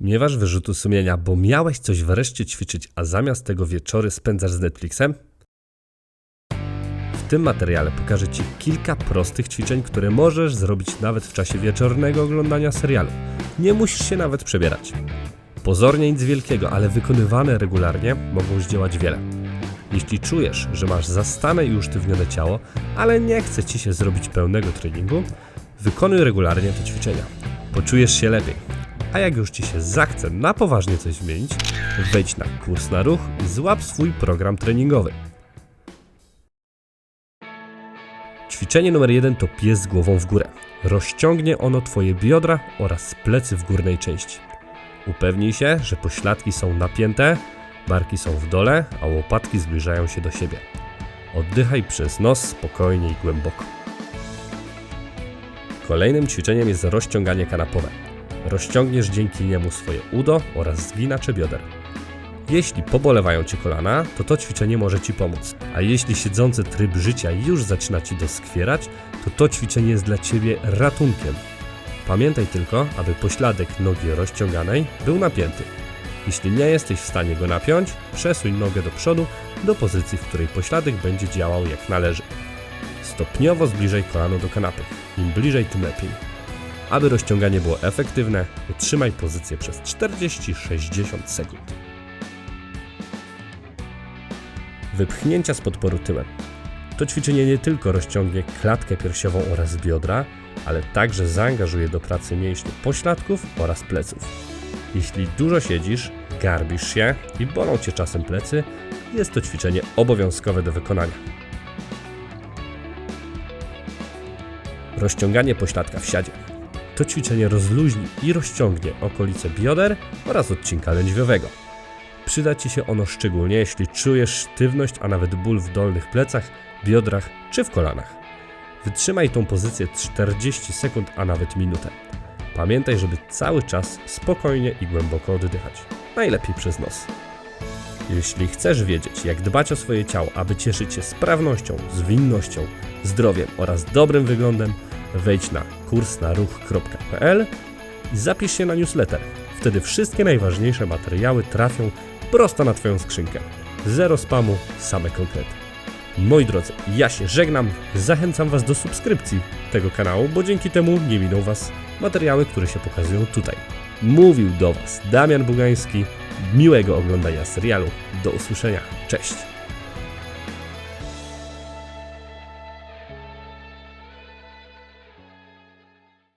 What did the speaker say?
Miewasz wyrzutu sumienia, bo miałeś coś wreszcie ćwiczyć, a zamiast tego wieczory spędzasz z Netflixem? W tym materiale pokażę Ci kilka prostych ćwiczeń, które możesz zrobić nawet w czasie wieczornego oglądania serialu. Nie musisz się nawet przebierać. Pozornie nic wielkiego, ale wykonywane regularnie mogą zdziałać wiele. Jeśli czujesz, że masz zastane i usztywnione ciało, ale nie chce Ci się zrobić pełnego treningu, wykonuj regularnie te ćwiczenia. Poczujesz się lepiej. A jak już Ci się zachce na poważnie coś zmienić, wejdź na kurs na ruch i złap swój program treningowy. Ćwiczenie numer jeden to pies z głową w górę. Rozciągnie ono Twoje biodra oraz plecy w górnej części. Upewnij się, że pośladki są napięte, barki są w dole, a łopatki zbliżają się do siebie. Oddychaj przez nos spokojnie i głęboko. Kolejnym ćwiczeniem jest rozciąganie kanapowe. Rozciągniesz dzięki niemu swoje udo oraz zginacze bioder. Jeśli pobolewają Ci kolana, to to ćwiczenie może Ci pomóc. A jeśli siedzący tryb życia już zaczyna Ci doskwierać, to to ćwiczenie jest dla Ciebie ratunkiem. Pamiętaj tylko, aby pośladek nogi rozciąganej był napięty. Jeśli nie jesteś w stanie go napiąć, przesuń nogę do przodu do pozycji, w której pośladek będzie działał jak należy. Stopniowo zbliżaj kolano do kanapy. Im bliżej, tym lepiej. Aby rozciąganie było efektywne, utrzymaj pozycję przez 40-60 sekund. Wypchnięcia z podporu tyłem. To ćwiczenie nie tylko rozciągnie klatkę piersiową oraz biodra, ale także zaangażuje do pracy mięśni pośladków oraz pleców. Jeśli dużo siedzisz, garbisz się i bolą Cię czasem plecy, jest to ćwiczenie obowiązkowe do wykonania. Rozciąganie pośladka w siadzie. To ćwiczenie rozluźni i rozciągnie okolice bioder oraz odcinka lędźwiowego. Przyda Ci się ono szczególnie, jeśli czujesz sztywność, a nawet ból w dolnych plecach, biodrach czy w kolanach. Wytrzymaj tą pozycję 40 sekund, a nawet minutę. Pamiętaj, żeby cały czas spokojnie i głęboko oddychać. Najlepiej przez nos. Jeśli chcesz wiedzieć, jak dbać o swoje ciało, aby cieszyć się sprawnością, zwinnością, zdrowiem oraz dobrym wyglądem, wejdź na kursnaruch.pl i zapisz się na newsletter. Wtedy wszystkie najważniejsze materiały trafią prosto na Twoją skrzynkę. Zero spamu, same konkrety. Moi drodzy, ja się żegnam. Zachęcam Was do subskrypcji tego kanału, bo dzięki temu nie miną Was materiały, które się pokazują tutaj. Mówił do Was Damian Bugański. Miłego oglądania serialu. Do usłyszenia. Cześć.